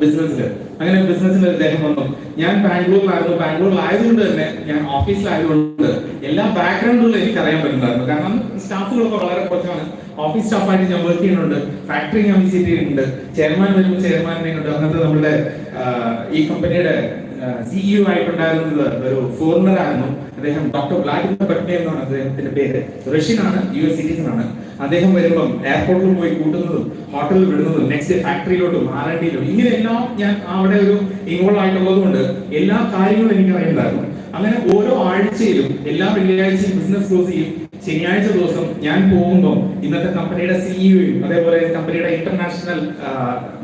ബിസിനസ്സിൽ അങ്ങനെ ബിസിനസ്സിൽ അദ്ദേഹം വന്നു. ഞാൻ ബാംഗ്ലൂരിലായിരുന്നു. ബാംഗ്ലൂരിലായതുകൊണ്ട് തന്നെ ഞാൻ ഓഫീസിലായതുകൊണ്ട് എല്ലാ ബാക്ക്ഗ്രൗണ്ടുകളും എനിക്ക് അറിയാൻ പറ്റുന്നുണ്ടായിരുന്നു. കാരണം സ്റ്റാഫുകളൊക്കെ വളരെ കുറച്ചാണ്. ഓഫീസ് സ്റ്റാഫായിട്ട് ഞാൻ വർക്ക് ചെയ്യുന്നുണ്ട്. ഫാക്ടറി ഞാൻ വിസിറ്റ് ചെയ്യുന്നുണ്ട് ചെയർമാൻ വരുമ്പോൾ ചെയർമാനെ ഉണ്ട് അങ്ങനത്തെ നമ്മുടെ ഈ കമ്പനിയുടെ സിഇഒ ആയിട്ടുണ്ടായിരുന്നത് ഒരു ഫോറിനർ ആയിരുന്നു. അദ്ദേഹം ഡോക്ടർ വ്ളാഡിമിർ പട്നേ എന്നാണ് അദ്ദേഹത്തിന്റെ പേര്. റഷ്യൻ ആണ് യു എസ് സിറ്റിസൺ ആണ് അദ്ദേഹം വരുമ്പം എയർപോർട്ടിൽ പോയി കൂട്ടുന്നതും ഹോട്ടലിൽ വിടുന്നതും നെക്സ്റ്റ് ഫാക്ടറിയിലോട്ടും ആർ എൻ ഡിയിലും ഇങ്ങനെയെല്ലാം ഞാൻ അവിടെ ഒരു ഇൻവോൾവ് ആയിട്ടുള്ളത് കൊണ്ട് എല്ലാ കാര്യങ്ങളും എനിക്ക് അറിയുന്നുണ്ടായിരുന്നു അങ്ങനെ ഓരോ ആഴ്ചയിലും എല്ലാ വെള്ളിയാഴ്ചയും ബിസിനസ് ക്ലോസ് ചെയ്യും. ശനിയാഴ്ച ദിവസം ഞാൻ പോകുമ്പോൾ ഇന്നത്തെ കമ്പനിയുടെ സിഇഒയും അതേപോലെ കമ്പനിയുടെ ഇന്റർനാഷണൽ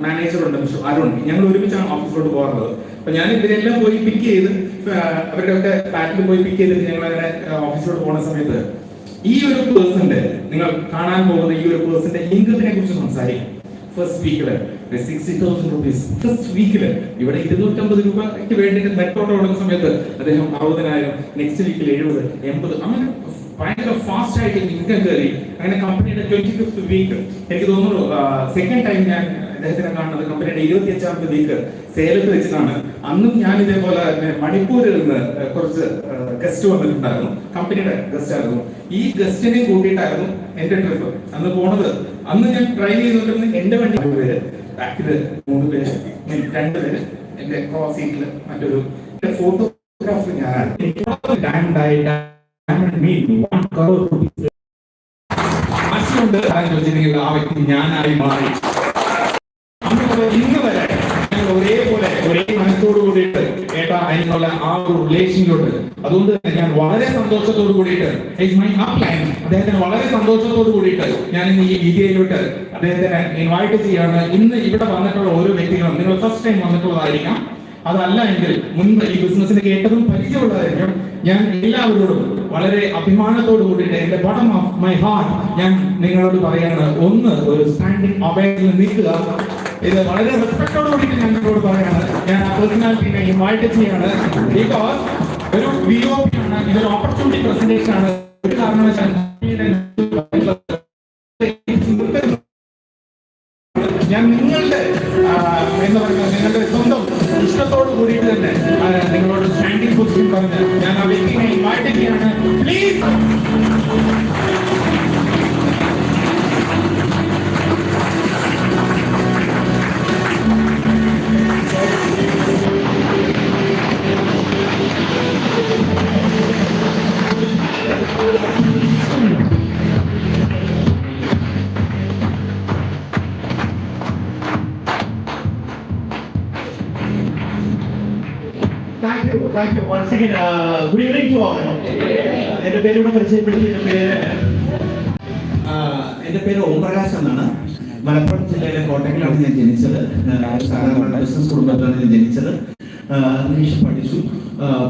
മാനേജർ ഉണ്ട് അരുൺ. ഞങ്ങൾ ഒരുമിച്ചാണ് ഓഫീസിലോട്ട് പോകാറുള്ളത്. അപ്പൊ ഞാൻ ഇവരെല്ലാം പോയി പിക്ക് ചെയ്ത് അവരുടെ ഒക്കെ പാറ്റിൽ പോയി പിക്ക് ചെയ്തിട്ട് ഞങ്ങൾ അങ്ങനെ ഓഫീസിലോട്ട് പോകുന്ന സമയത്ത് ഈ ഒരു പേഴ്സന്റെ നിങ്ങൾ കാണാൻ പോകുന്ന ഈ ഒരു പേഴ്സന്റെ ഇൻകത്തിനെ കുറിച്ച് സംസാരിക്കും. ഫസ്റ്റ് ഇവിടെ ഇരുന്നൂറ്റമ്പത് രൂപയ്ക്ക് വേണ്ടിയിട്ട് മെട്രോട്ട് തുടങ്ങുന്ന സമയത്ത് അദ്ദേഹം അറുപതിനായിരം നെക്സ്റ്റ് വീക്കിൽ എഴുപത് എൺപത് അങ്ങനെ ഭയങ്കര ഫാസ്റ്റ് ആയിട്ട് ഇൻകം കയറി. അങ്ങനെ കമ്പനിയുടെ ട്വന്റി ഫിഫ്ത് വീക്ക് എനിക്ക് തോന്നുന്നു സെക്കൻഡ് ടൈം ഞാൻ അദ്ദേഹത്തിനെ കാണുന്നത് കമ്പനിയുടെ ഇരുപത്തി അഞ്ചാമത്തെ വീക്ക് സേലത്ത് വെച്ചിട്ടാണ്. അന്നും ഞാൻ ഇതേപോലെ തന്നെ മണിപ്പൂരിൽ നിന്ന് കുറച്ച് ഗസ്റ്റ് വന്നിട്ടുണ്ടായിരുന്നു. കമ്പനിയുടെ ഗസ്റ്റ് ആയിരുന്നു. ഈ ഗസ്റ്റിനെ കൂട്ടിയിട്ടായിരുന്നു എന്റെ ട്രിപ്പ് അന്ന് പോണത്. അന്ന് ഞാൻ ട്രൈ ചെയ്തുകൊണ്ടിരുന്ന എന്റെ വണ്ടി പേര്. ബാക്കിൽ മൂന്ന് പേര്. രണ്ട് പേര്. എന്റെ ക്രോസ് സീറ്റിൽ മറ്റൊരു. ഫോട്ടോഗ്രാഫർ ഞാനാണ്. എനിക്ക് diamond ആയി diamond mean one crore rupees. കാശുകൊണ്ട് ആ വ്യക്തി ഞാനായി മാറി. അന്ന് ഇന്ന് വരെ ഞങ്ങൾ ഒരേപോലെ ഒരേ മനസ്സോട് കൂടിയിട്ട് ഏട്ടാ അതിനുള്ള ആ ഒരു റിലേഷനിലുണ്ട് അതുകൊണ്ട് തന്നെ ഞാൻ വളരെ സന്തോഷത്തോട് കൂടിയിട്ട് മൈ അപ്ലൈൻ ലൈൻ അദ്ദേഹത്തിന് വളരെ സന്തോഷത്തോട് കൂടിയിട്ട് ഞാൻ ഇന്ന് ഈ വീഡിയോയിലോട്ട് അദ്ദേഹത്തിനെ ഇൻവൈറ്റ് ചെയ്യാണ്. ഇന്ന് ഇവിടെ വന്നിട്ടുള്ള ഓരോ വ്യക്തികളും നിങ്ങൾ ഫസ്റ്റ് ടൈം വന്നിട്ടുള്ളതായിരിക്കാം. അതല്ല എങ്കിൽ മുൻപ് ഈ ബിസിനസ്സിന് കേട്ടതും പരിചയമുള്ളതായിരിക്കും. ഞാൻ എല്ലാവരോടും വളരെ അഭിമാനത്തോടുകൂടി എന്റെ ബോട്ടം ഓഫ് മൈ ഹാർട്ട് ഞാൻ നിങ്ങളോട് പറയാണ് ഒന്ന് ഒരു സ്റ്റാൻഡിങ് അവേയിൽ നിൽക്കുക. ഇത് വളരെ റെസ്പെക്ടോട് കൂടിയിട്ട് ഞാൻ നിങ്ങളോട് പറയാണ്. ഞാൻ ആ പേഴ്സണാലിറ്റിനെ ഇൻവൈറ്റ് ചെയ്യാണ്. ബിക്കോസ് ഒരു ആണ് ഇതൊരു ഓപ്പർച്യൂണിറ്റി പ്രസന്റേഷൻ ആണ്. ഒരു കാരണവശാൽ ഞാൻ നിങ്ങളുടെ എന്താ പറയുക നിങ്ങളുടെ സ്വന്തം ഇഷ്ടത്തോട് കൂടിയിട്ട് തന്നെ നിങ്ങളോട് സ്റ്റാൻഡിംഗ് പൊസിഷൻ പറഞ്ഞ് ഞാൻ ആ വ്യക്തിനെ ഇൻവൈറ്റ് ചെയ്യാണ് please Thank you, thank you. Once again, uh, good evening to all. എന്റെ പേര് ഇവിടെ പരിചയപ്പെടുത്തി എന്റെ പേര് ആ, എന്റെ പേര് ഓംപ്രകാശ് എന്നാണ്. മലപ്പുറം ജില്ലയിലെ കോട്ടയ്ക്കലാണ് ഞാൻ ജനിച്ചത്. സാധാരണ ബിസിനസ് കുടുംബത്തിലാണ് ഞാൻ ജനിച്ചത്. അതിനുശേഷം പഠിച്ചു.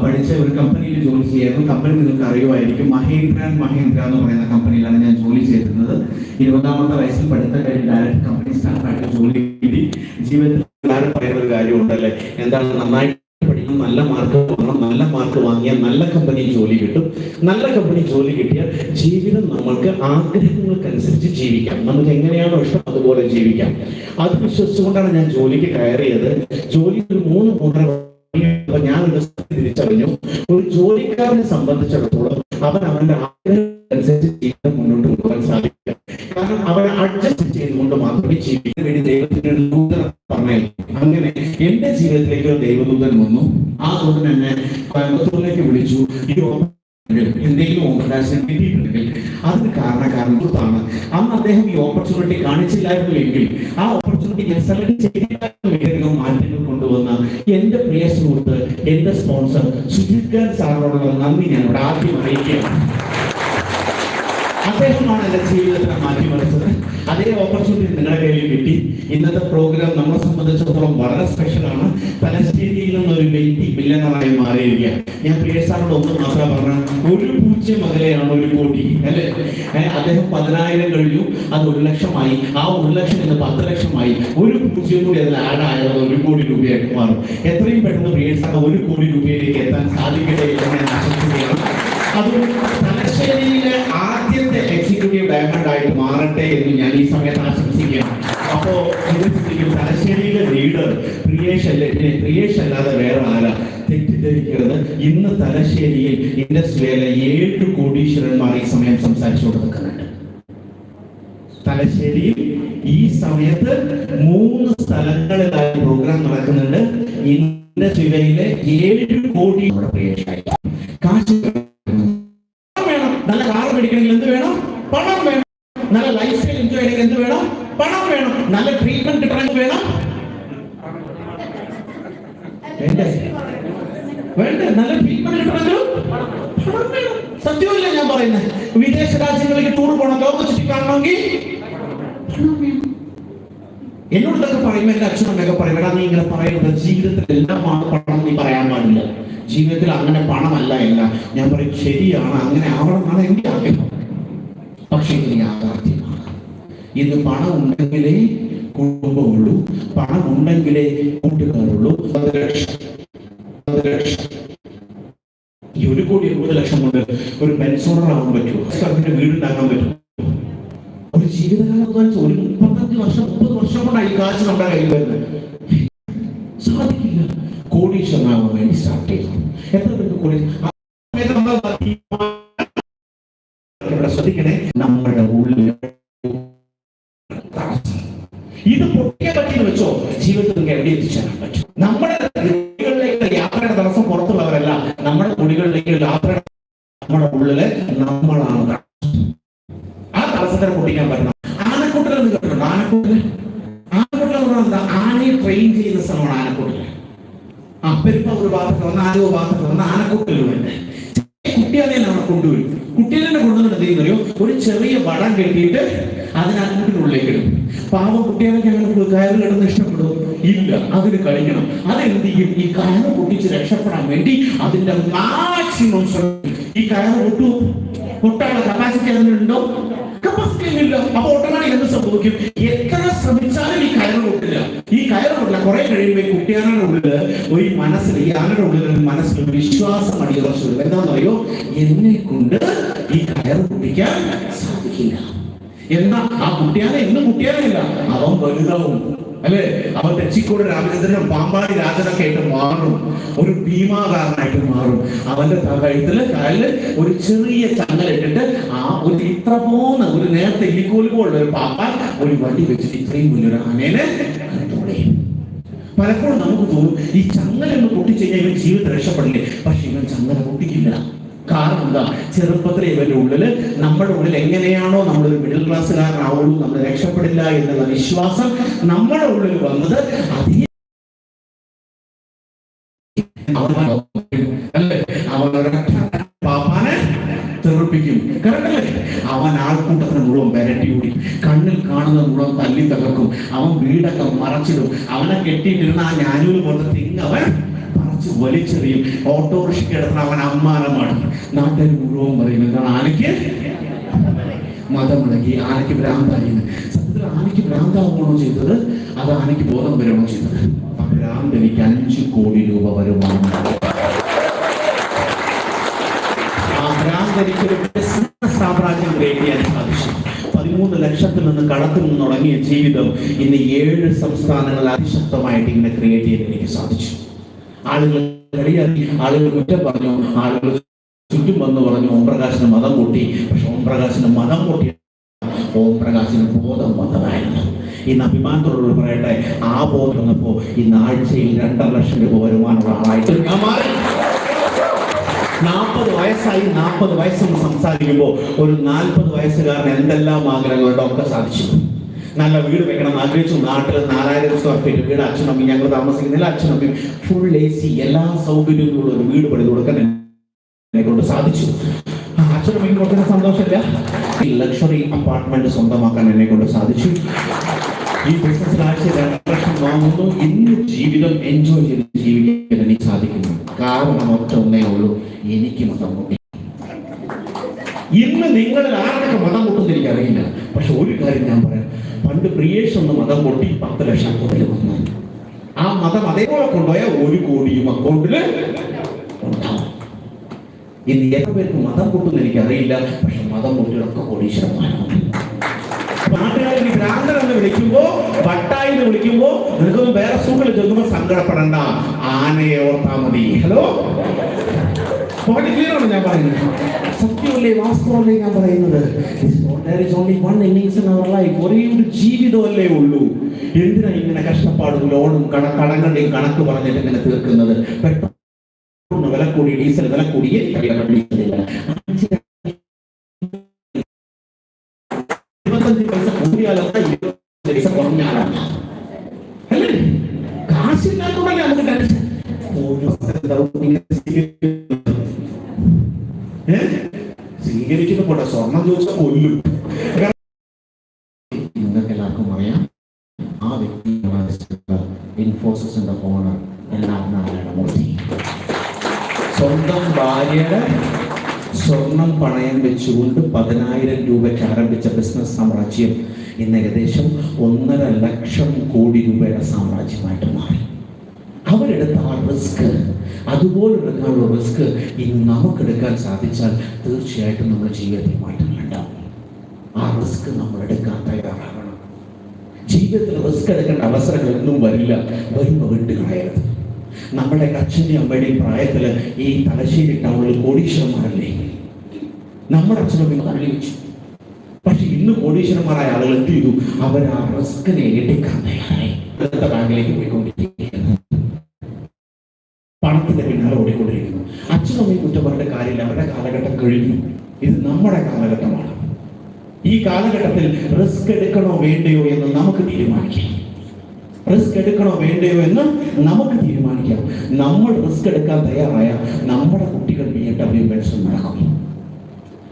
പഠിച്ച ഒരു കമ്പനിയിൽ ജോലി ചെയ്യായിരുന്നു. കമ്പനി നിങ്ങൾക്ക് അറിയുമായിരിക്കും. മഹേന്ദ്ര ആൻഡ് മഹേന്ദ്ര എന്ന് പറയുന്ന കമ്പനിയിലാണ് ഞാൻ ജോലി ചെയ്തിരുന്നത്. ഇരുപതാമത്തെ വയസ്സിൽ പഠിത്തം കഴിഞ്ഞ് ഡയറക്റ്റ് കമ്പനി സ്റ്റാഫായിട്ട് ജോലി ചെയ്തി ജീവിതത്തിൽ പറയുന്ന ഒരു കാര്യമുണ്ടല്ലേ? എന്താണ് നന്നായി നല്ല മാർക്ക് വാങ്ങണം നല്ല മാർക്ക് വാങ്ങിയാൽ നല്ല കമ്പനി ജോലി കിട്ടും. നല്ല കമ്പനി ജോലി കിട്ടിയാൽ ജീവിതം നമ്മൾക്ക് ആഗ്രഹങ്ങൾക്കനുസരിച്ച് ജീവിക്കാം. നമുക്ക് എങ്ങനെയാണോ ഇഷ്ടം അതുപോലെ ജീവിക്കാം. അത് വിശ്വസിച്ചുകൊണ്ടാണ് ഞാൻ ജോലിക്ക് കയറിയത്. ജോലി ഒരു മൂന്ന് മൂന്നര ഞാൻ തിരിച്ചറിഞ്ഞു. ഒരു ജോലിക്കാരനെ സംബന്ധിച്ചിടത്തോളം അവൻ അവന്റെ ആഗ്രഹം അനുസരിച്ച് ജീവിതം മുന്നോട്ട് കൊണ്ടുപോകാൻ സാധിക്കും. കാരണം അവൻ അഡ്ജസ്റ്റ് ചെയ്തുകൊണ്ട് മാത്രമേ ജീവിക്കാൻ ദൈവദൂതൻ വന്നു. ആ ദൂതൻ എന്നെ കോയമ്പത്തൂരിലേക്ക് വിളിച്ചു. ഈ എന്തെങ്കിലും ഓപ്പർച്യൂണിറ്റി കിട്ടിയിട്ടുണ്ടെങ്കിൽ അതിന് കൊടുത്താണ് അന്ന് അദ്ദേഹം ഈ ഓപ്പർച്യൂണിറ്റി കാണിച്ചില്ലായിരുന്നു എങ്കിൽ ആ ഓപ്പർച്യൂണിറ്റി സെലക്ട് ചെയ്തില്ലായിരുന്നു മാറ്റങ്ങൾ കൊണ്ടുവന്ന എന്റെ പ്രിയ സുഹൃത്ത് എന്റെ സ്പോൺസർ സുജിത് ഖാൻ സാറിനോടുള്ള നന്ദി ഞാൻ ഇവിടെ ആദ്യം അറിയിക്കുകയാണ്. അദ്ദേഹമാണ് എന്റെ ജീവിതത്തിനെ മാറ്റിമറിച്ചത് അതേ ഓപ്പർച്യൂണിറ്റി നിങ്ങളുടെ കയ്യിൽ കിട്ടി. ഇന്നത്തെ പ്രോഗ്രാം നമ്മളെ സംബന്ധിച്ചിടത്തോളം വളരെ സ്പെഷ്യലാണ് നിന്ന് ഒരു വെയിറ്റി ബില്ലണറായി മാറിയിരിക്കുക ഞാൻ പ്രിയ സാറിനോട് ഒന്ന് മാത്രം പറഞ്ഞ ഒരു പൂജ്യം അകലെയാണ് ഒരു കോടി അല്ലെ? അദ്ദേഹം പതിനായിരം കഴിഞ്ഞു. അത് ഒരു ലക്ഷമായി. ആ ഒരു ലക്ഷം ഇന്ന് പത്ത് ലക്ഷമായി. ഒരു പൂജ്യം കൂടി അതിൽ ആഡായത് ഒരു കോടി രൂപയായിട്ട് മാറും. എത്രയും പെട്ടെന്ന് പ്രിയ സാർ ഒരു കോടി രൂപയിലേക്ക് എത്താൻ സാധിക്കട്ടെ എന്ന് ഞാൻ ആശംസിക്കുകയാണ്. അതുകൊണ്ട് തലശ്ശേരിയിലെ എക്സിക്യൂട്ടീവ് ഡയമണ്ട് ആയിട്ട് മാറട്ടെ എന്ന് ഞാൻ ഈ സമയത്ത് ആശംസിക്കുകയാണ് അപ്പോ തലശ്ശേരിയിലെ ലീഡർ പ്രിയേഷ് അല്ലെ? പ്രിയേഷ് അല്ലാതെ വേറെ ആരാ? തെറ്റിദ്ധരിക്കരുത്. ഇന്ന് തലശ്ശേരിയിൽ ഇൻഡസ്ട്രിയിലെ ഏഴ് കോടീശ്വരന്മാർ ഈ സമയം സംസാരിച്ചു കൊടുക്കുന്നുണ്ട് തലശ്ശേരിയിൽ ഈ സമയത്ത് മൂന്ന് സ്ഥലങ്ങളിലായി പ്രോഗ്രാം നടക്കുന്നുണ്ട്. ഇൻഡസ്ട്രിയിലെ ഏഴ് കോടി പ്രിയേഷായി എന്നോട് ഇതൊക്കെ പറയുമ്പോൾ എന്റെ അച്ഛനോടൊക്കെ പറയും നീ ഇങ്ങനെ പറയുന്നത് ജീവിതത്തിൽ എല്ലാമാണ് പണം നീ പറയാൻ പാടില്ല. ജീവിതത്തിൽ അങ്ങനെ പണമല്ല എല്ലാം ഞാൻ പറയും ശരിയാണ് അങ്ങനെ ആവണമെന്നാണ് എന്റെ ആഗ്രഹം. പക്ഷേ ഇത് യാഥാർത്ഥ്യമാണ്. ഇന്ന് പണം ഉണ്ടെങ്കിലേ കുടുംബമുള്ളൂ പണം ഉണ്ടെങ്കിലേ കൂട്ടുകാരുള്ളൂ ഒരു കോടി എഴുപത് ലക്ഷം കൊണ്ട് ഒരു ബെൻസോണർ ആവാൻ പറ്റുമോ? അതിന്റെ വീടുണ്ടാക്കാൻ പറ്റുമോ? എന്ന് ഒരു മുപ്പത്തഞ്ച് വർഷം മുപ്പത് വർഷം കൊണ്ടായി കാശ് നമ്മുടെ കയ്യിൽ വരുന്നത്. സാധിക്കില്ല. കോടീശ്വരനാവാൻ വേണ്ടി സ്റ്റാർട്ട് ചെയ്യണം എത്ര പേർക്ക് കോടി ആ സമയത്ത് നമ്മൾ ഇവിടെ ശ്രദ്ധിക്കണേ നമ്മുടെ ഉള്ളിൽ ഇത് പൊട്ടിയെ പറ്റിയെന്ന് വെച്ചോ ജീവിതത്തിൽ എവിടെ എത്തിച്ചേരാൻ പറ്റും. നമ്മുടെ കുടികളിലേക്ക് യാത്രയുടെ തടസ്സം പുറത്തുള്ളവരല്ല. നമ്മുടെ കുടികളിലേക്ക് യാത്ര നമ്മുടെ ഉള്ളിൽ നമ്മളാണ്. ആ തടസ്സത്തിനെ പൊട്ടിക്കാൻ പറ്റണം. ആനക്കൂട്ടൽ പറഞ്ഞാൽ എന്താ? ആനയെ ട്രെയിൻ ചെയ്യുന്ന സ്ഥലമാണ് ആനക്കൂട്ടൽ ആ പെരുപ്പ ഒരു ഭാഗത്ത് വന്ന് ആരോ ഭാഗത്ത് വന്ന് ആനക്കൂട്ടൽ കുട്ടികളെ നമ്മൾ കൊണ്ടുവരും. കുട്ടിയെ കൊണ്ടുവന്നിട്ട് എന്ത് ചെയ്യുന്നറിയോ? ഒരു ചെറിയ വടം കെട്ടിയിട്ട് അതിനകത്തിനുള്ളിലേക്ക് ഇടും. പാവം കുട്ടികളൊക്കെ അങ്ങനെ കയറ് കിടന്ന് ഇഷ്ടപ്പെടും? ഇല്ല അതിന് കഴിക്കണം അതെന്ത് ചെയ്യും? ഈ കയറ് പൊട്ടിച്ച് രക്ഷപ്പെടാൻ വേണ്ടി അതിന്റെ മാക്സിമം ഈ കയറ് പൊട്ടു. പൊട്ടാനുള്ള കപ്പാസിറ്റി അതിനുണ്ടോ കപ്പാസിറ്റി ഇല്ല. അപ്പൊ ഓട്ടോമാറ്റിക് എന്ത് സംഭവിക്കും? എത്ര ശ്രമിച്ചാലും ഈ കയറ് കൊട്ടില്ല ഈ കയറ് കൊട്ടില്ല കുറെ കഴിയുമ്പോൾ ഈ കുട്ടിയാനയുടെ ഉള്ളിൽ ഒരു മനസ്സിൽ ഈ ആനയുടെ ഉള്ളിൽ മനസ്സിൽ വിശ്വാസം അടിയറച്ചു വരും എന്താണെന്നറിയോ എന്നെ കൊണ്ട് ഈ കയറ് പൊട്ടിക്കാൻ സാധിക്കില്ല. എന്നാ ആ കുട്ടിയാനെ ഇന്ന് കുട്ടിയാനല്ല അവൻ വലുതാവും. അല്ലെ? അവൻ തെച്ചിക്കോട് രാമചന്ദ്രനും പാമ്പാടി രാജനൊക്കെ ആയിട്ട് മാറും. ഒരു ഭീമാകാരനായിട്ട് മാറും. അവന്റെ കഴുത്തിൽ കാലിൽ ഒരു ചെറിയ ചങ്ങലിട്ടിട്ട് ആ ഒരു ഇത്ര പോന്ന ഒരു നേരത്തെ ഈ പോലുള്ള ഒരു പാമ്പാൻ ഒരു വണ്ടി വെച്ചിട്ട് ഇത്രയും വലിയൊരു ആനേനെ പലപ്പോഴും നമുക്ക് തോന്നും ഈ ചങ്ങല ഒന്ന് പൊട്ടിച്ചു കഴിഞ്ഞാൽ ഇവൻ ജീവിതം രക്ഷപ്പെടില്ലേ? പക്ഷെ ഇവൻ ചങ്ങല പൊട്ടിക്കില്ല. കാരണം എന്താ? ചെറുപ്പത്തിൽ ഇവന്റെ ഉള്ളിൽ നമ്മുടെ ഉള്ളിൽ എങ്ങനെയാണോ നമ്മൾ ഒരു മിഡിൽ ക്ലാസ്സുകാരനാവുള്ളൂ നമ്മൾ രക്ഷപ്പെടില്ല എന്നുള്ള വിശ്വാസം നമ്മുടെ ഉള്ളിൽ വന്നത് അതേ അവൻ- ആൾക്കൂട്ടത്തിന് മുഴുവൻ വരട്ടി ഓടി. കണ്ണിൽ കാണുന്ന മുഴുവൻ തല്ലി തകർക്കും. അവൻ വീടൊക്കെ മറച്ചിടും. അവനെ കെട്ടിയിട്ടിരുന്ന ആ ഞാനൂര് പോലത്തെ തിങ് അവൻ പറിച്ച് വലിച്ചെറിയും. ഓട്ടോറിക്ഷ കിടന്ന അവൻ അമ്മാനമാണ് നാട്ടുകാർ മുഴുവൻ പറയും എന്താണ് ആനയ്ക്ക്? മുടങ്ങി ആനയ്ക്ക് ഭ്രാന്തായി. സത്യത്തിൽ ആനയ്ക്ക് ഭ്രാന്താവുകയാണോ ചെയ്തത്? അത് ആനയ്ക്ക് ബോധം വരണോ ചെയ്തത്? ഭ്രാന്ത് എനിക്ക് അഞ്ചു കോടി രൂപ വരുമാനം ആ സാമ്രാജ്യം പതിമൂന്ന് ലക്ഷത്തിൽ നിന്ന് കടത്തിൽ നിന്ന് തുടങ്ങിയ ജീവിതം ഇന്ന് ഏഴ് സംസ്ഥാനങ്ങളിൽ അതിശക്തമായിട്ട് ഇങ്ങനെ ക്രിയേറ്റ് ചെയ്യാൻ എനിക്ക് സാധിച്ചു. ആളുകൾ കളിയാക്കി ആളുകൾ കുറ്റം പറഞ്ഞു ആളുകൾ ചുറ്റും വന്ന് പറഞ്ഞു ഓം പ്രകാശിന് മതം കൂട്ടി. പക്ഷെ ഓം പ്രകാശിന് മതം കൂട്ടി ഓം പ്രകാശിന് ബോധം വന്നതായിരുന്നു. ഇന്ന് അഭിമാനത്തോടുള്ള പറയട്ടെ ആ ബോധം വന്നപ്പോ ഇന്ന് ആഴ്ചയിൽ രണ്ടര ലക്ഷം രൂപ വരുമാനമുള്ള ആളായിട്ട് നാൽപ്പത് വയസ്സായി നാൽപ്പത് വയസ്സെന്ന് സംസാരിക്കുമ്പോൾ ഒരു നാൽപ്പത് വയസ്സുകാരൻ എന്തെല്ലാം ആഗ്രഹങ്ങളുണ്ടോ ഒക്കെ സാധിച്ചു. നല്ല വീട് വെക്കണം. ആഗ്രഹിച്ചു നാട്ടിൽ നാലായിരം സ്ക്വയർ ഫീറ്റ് വീട് അച്ഛനമ്മി ഞങ്ങൾ താമസിക്കുന്നില്ല. അച്ഛനമ്മി ഫുൾ എ സി എല്ലാ സൗകര്യങ്ങളുള്ള ഒരു വീട് പണിത് കൊടുക്കാൻ എന്നെ കൊണ്ട് സാധിച്ചു അച്ഛനമ്മയ്ക്ക് കൊടുക്കുന്ന സന്തോഷമില്ല. ഈ ലക്ഷറി അപ്പാർട്ട്മെന്റ് സ്വന്തമാക്കാൻ എന്നെ കൊണ്ട് സാധിച്ചു. ഈ ബിസിനസ് ആഴ്ച ലക്ഷം വാങ്ങുന്നു. ഇന്ന് ജീവിതം എൻജോയ് ചെയ്ത് ജീവിക്കാൻ എനിക്ക് സാധിക്കുന്നു. കാരണം ഒറ്റ ഒന്നേ ഉള്ളൂ. എനിക്കും മുട്ടി ഇന്ന് നിങ്ങളിൽ ആരൊക്കെ മതം പൊട്ടുന്ന എനിക്ക് അറിയില്ല പക്ഷെ ഒരു കാര്യം ഞാൻ പറയാം പണ്ട് പ്രിയേഷ് ഒന്ന് മതം പൊട്ടി പത്ത് ലക്ഷം അക്കൗണ്ടിൽ വന്നു. ആ മതം അതേപോലെ കൊണ്ടുപോയാൽ ഒരു കോടിയും അക്കൗണ്ടിൽ ഇന്ന് എത്ര പേർക്ക് മതം പൊട്ടുന്ന എനിക്ക് അറിയില്ല പക്ഷെ മതം പൊട്ടിയൊക്കെ കോടീശ്വരന്മാരാണ്. ഈ ഭ്രാന്തൻ എന്ന് വിളിക്കുമ്പോ വട്ടായി എന്ന് വിളിക്കുമ്പോ നിനക്കൊന്നും വേറെ സുഖങ്ങൾ ചെല്ലുമ്പോ സങ്കടപ്പെടണ്ട. ആനയെ ഓർത്താ മതി. ഹലോ ക്ലിയർ ആണ് ഞാൻ പറയുന്നത്? സത്യമല്ലേ വാസ്തവല്ലേ ഞാൻ പറയുന്നത്? There is only one innings in our life. ഒരേ ഒരു ജീവിതമല്ലേ ഉള്ളൂ. എന്തിനാ ഇങ്ങനെ കഷ്ടപ്പാടും ലോണും കട കടങ്ങളുടെയും കണക്ക് പറഞ്ഞിട്ട് ഇങ്ങനെ തീർക്കുന്നത്? പെട്രോളിന് വില കൂടി ഡീസൽ വില കൂടി ഇരുപത്തഞ്ച് പൈസ കൂടിയാലൊക്കെ പൈസ കുറഞ്ഞാലാണ് അല്ലേ? കാശില്ലാത്തോണ്ടല്ലേ നമുക്ക് ടെൻഷൻ? സ്വീകരിക്കുന്ന പോലെ സ്വർണം ചോദിച്ചാൽ കൊല്ലും. നിങ്ങൾക്ക് എല്ലാവർക്കും അറിയാം. ആ വ്യക്തി ഇൻഫോസിസിന്റെ ഓണർ എല്ലാം നാരായണമൂർത്തി സ്വന്തം ഭാര്യയുടെ സ്വർണം പണയം വെച്ചുകൊണ്ട് പതിനായിരം രൂപയ്ക്ക് ആരംഭിച്ച ബിസിനസ് സാമ്രാജ്യം ഇന്ന് ഏകദേശം ഒന്നര ലക്ഷം കോടി രൂപയുടെ സാമ്രാജ്യമായിട്ട് മാറി. അവരെടുത്ത ആ റിസ്ക് അതുപോലെ എടുക്കാനുള്ള റിസ്ക് ഇന്ന് നമുക്കെടുക്കാൻ സാധിച്ചാൽ തീർച്ചയായിട്ടും നമ്മുടെ ജീവിതത്തിൽ മാറ്റങ്ങളുണ്ടാവും. റിസ്ക് നമ്മൾ എടുക്കാൻ തയ്യാറാകണം. ജീവിതത്തിൽ റിസ്ക് എടുക്കേണ്ട അവസരങ്ങൾ വരില്ല. വരുമ്പോൾ വിട്ടുകളയരുത് നമ്മുടെ അച്ഛന്റെയും അമ്മയുടെയും പ്രായത്തിൽ ഈ തലശ്ശേരി ടൗണിൽ കോടീശ്വരന്മാരല്ലേ? നമ്മുടെ അച്ഛനും തള്ളി വെച്ചു പക്ഷെ ഇന്ന് കോടീശ്വരന്മാരായ ആളുകൾ എന്ത് ചെയ്തു? അവർ ആ റിസ്കിനെ എടുക്കാൻ തയ്യാറായി. ബാങ്കിലേക്ക് പോയിക്കൊണ്ടിരിക്കുന്നു പണത്തിന്റെ പിന്നാലെ ഓടിക്കൊണ്ടിരിക്കുന്നു. അച്ഛനും അമ്മയും കുറ്റം പറഞ്ഞിട്ട് കാര്യമില്ല. അവരുടെ കാലഘട്ടം കഴിഞ്ഞു. ഇത് നമ്മുടെ കാലഘട്ടമാണ്. ഈ കാലഘട്ടത്തിൽ റിസ്ക് എടുക്കണോ വേണ്ടയോ എന്ന് നമുക്ക് തീരുമാനിക്കാം. റിസ്ക് എടുക്കണോ വേണ്ടയോ എന്ന് നമുക്ക് തീരുമാനിക്കാം. നമ്മൾ റിസ്ക് എടുക്കാൻ തയ്യാറായ നമ്മുടെ കുട്ടികൾ ബി എം ഡബ്ല്യു പെൻഷൻ നടക്കും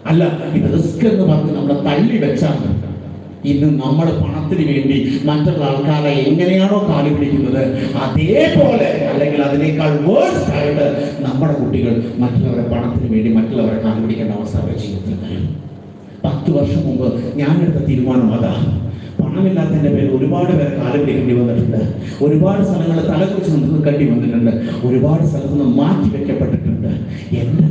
അല്ല ഇത് റിസ്ക് എന്ന് പറഞ്ഞ് നമ്മളെ തള്ളി വെച്ചാൽ ഇന്ന് നമ്മുടെ പണത്തിന് വേണ്ടി മറ്റുള്ള ആൾക്കാരെ എങ്ങനെയാണോ കാലി പിടിക്കുന്നത് അതേപോലെ അല്ലെങ്കിൽ അതിനേക്കാൾ വേഴ്സ്റ്റ് ആയിട്ട് നമ്മുടെ കുട്ടികൾ മറ്റുള്ളവരെ പണത്തിന് വേണ്ടി മറ്റുള്ളവരെ കാലി പിടിക്കേണ്ട അവസ്ഥ അവരുടെ ജീവിതത്തിൽ പത്ത് വർഷം മുമ്പ് ഞാനെടുത്ത തീരുമാനം അതാ. പണമില്ലാത്തതിന്റെ പേരിൽ ഒരുപാട് പേരെ കാലം പിടിക്കേണ്ടി വന്നിട്ടുണ്ട്. ഒരുപാട് സ്ഥലങ്ങളിൽ തലക്കുറിച്ച് നിൽക്കേണ്ടി വന്നിട്ടുണ്ട്. ഒരുപാട് സ്ഥലത്ത് നിന്ന് മാറ്റി വെക്കപ്പെട്ടിട്ടുണ്ട്. എന്റെ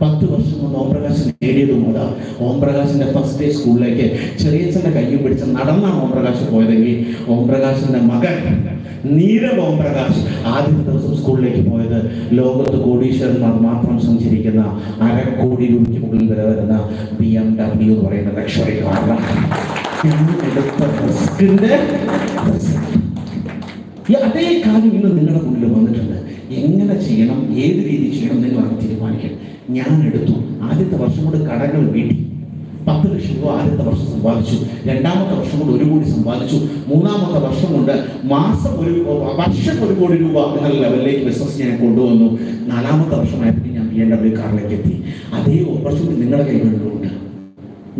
പത്ത് വർഷം കൊണ്ട് ഓംപ്രകാശ് നേടിയതും അതാ ഓംപ്രകാശിന്റെ ഫസ്റ്റ് ഡേ സ്കൂളിലേക്ക് ചെറിയച്ഛന്റെ കയ്യും പിടിച്ച് നടന്നാണ് ഓംപ്രകാശ് പോയതെങ്കിൽ ഓംപ്രകാശിന്റെ മകൻ നീരവ് ഓംപ്രകാശ് ആദ്യത്തെ ദിവസം സ്കൂളിലേക്ക് പോയത് ലോകത്ത് കോടീശ്വരന്മാർ മാത്രം സഞ്ചരിക്കുന്ന അരക്കോടി രൂപയ്ക്ക് മുകളിൽ വരെ വരുന്ന ബി എം ഡബ്ല്യു എന്ന് പറയുന്ന ലക്ഷറി കാറാണ് അതേ കാര്യം ഇന്ന് നിങ്ങളുടെ മുന്നിൽ വന്നിട്ടുണ്ട്. എങ്ങനെ ചെയ്യണം? ഏത് രീതി ചെയ്യണം എന്ന് തീരുമാനിക്കണം. ഞാൻ എടുത്തു ആദ്യത്തെ വർഷം കൊണ്ട് കടകൾ വീട്ടി. പത്ത് ലക്ഷം രൂപ ആദ്യത്തെ വർഷം സമ്പാദിച്ചു. രണ്ടാമത്തെ വർഷം കൊണ്ട് ഒരു കോടി സമ്പാദിച്ചു. മൂന്നാമത്തെ വർഷം കൊണ്ട് മാസം ഒരു വർഷം ഒരു കോടി രൂപ എന്ന ലെവലിലേക്ക് ബിസിനസ് ഞാൻ കൊണ്ടുവന്നു. നാലാമത്തെ വർഷമായപ്പോൾ ഞാൻ ബി എം ഡബ്ല്യു കാറിലേക്ക് എത്തി. അതേ ഓപ്പർച്യൂണിറ്റി നിങ്ങളുടെ കൈകളിലുണ്ട്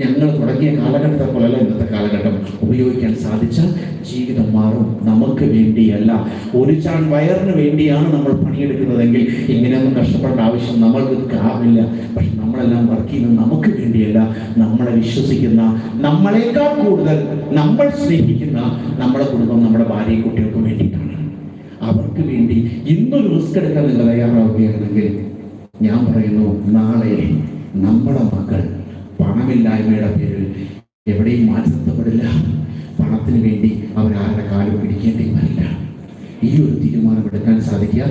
ഞങ്ങൾ തുടങ്ങിയ കാലഘട്ടത്തെ പോലെയല്ല ഇന്നത്തെ കാലഘട്ടം. ഉപയോഗിക്കാൻ സാധിച്ചാൽ ജീവിതം മാറും. നമുക്ക് വേണ്ടിയല്ല. ഒരു ചാൺ വയറിന് വേണ്ടിയാണ് നമ്മൾ പണിയെടുക്കുന്നതെങ്കിൽ ഇങ്ങനെയൊന്നും കഷ്ടപ്പെടേണ്ട ആവശ്യം നമ്മൾക്ക് കാവില്ല. പക്ഷെ നമ്മളെല്ലാം വർക്ക് ചെയ്യുന്നത് നമുക്ക് വേണ്ടിയല്ല. നമ്മളെ വിശ്വസിക്കുന്ന നമ്മളെക്കാൾ കൂടുതൽ നമ്മൾ സ്നേഹിക്കുന്ന നമ്മുടെ കുടുംബം നമ്മുടെ ഭാര്യയും കുട്ടികൾക്കും വേണ്ടിയിട്ടാണ്. അവർക്ക് വേണ്ടി ഇന്നൊരു റിസ്ക് എടുക്കാൻ നിങ്ങൾ തയ്യാറാവുകയാണെങ്കിൽ ഞാൻ പറയുന്നു നാളെ നമ്മുടെ മക്കൾ പണമില്ലായ്മയുടെ പേരിൽ എവിടെയും മാറ്റി പണത്തിന് വേണ്ടി അവരാരുടെ കാലം പിടിക്കേണ്ടി വരില്ല. ഈ ഒരു തീരുമാനം എടുക്കാൻ സാധിക്കുക.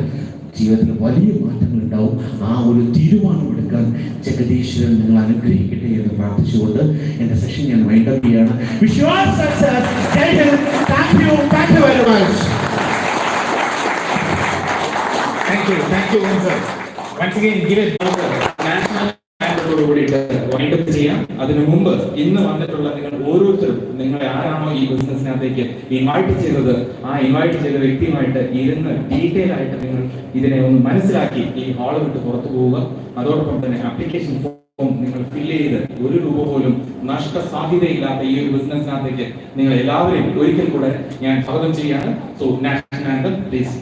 ജീവിതത്തിൽ വലിയ മാറ്റങ്ങൾ ഉണ്ടാവും. ആ ഒരു തീരുമാനം എടുക്കാൻ ജഗദീശ്വരൻ നിങ്ങൾ അനുഗ്രഹിക്കട്ടെ എന്ന് പ്രാർത്ഥിച്ചുകൊണ്ട് എന്റെ സെഷൻ ഞാൻ ചെയ്യാണ്. Thank you. Very much. Thank you thank you sir once again give national കൂടിയിട്ട് വൈൻഡപ്പ് ചെയ്യാം. അതിനു മുമ്പ് ഇന്ന് വന്നിട്ടുള്ള നിങ്ങൾ ഓരോരുത്തരും നിങ്ങളെ ആരാണോ ഈ ബിസിനസ്സിനകത്തേക്ക് ഇൻവൈറ്റ് ചെയ്തത് ആ ഇൻവൈറ്റ് ചെയ്ത വ്യക്തിയുമായിട്ട് ഇരുന്ന് ഡീറ്റെയിൽ ആയിട്ട് നിങ്ങൾ ഇതിനെ ഒന്ന് മനസ്സിലാക്കി ഈ ഹാൾ വിട്ട് പുറത്തു പോവുക. അതോടൊപ്പം തന്നെ അപ്ലിക്കേഷൻ ഫോം നിങ്ങൾ ഫില്ല് ചെയ്ത് ഒരു രൂപ പോലും നഷ്ട സാധ്യതയില്ലാത്ത ഈ ഒരു ബിസിനസ്സിനകത്തേക്ക് നിങ്ങൾ എല്ലാവരെയും ഒരിക്കൽ കൂടെ ഞാൻ സ്വാഗതം ചെയ്യാണ് സോ നാഷണൽ ആന്തം പ്ലീസ്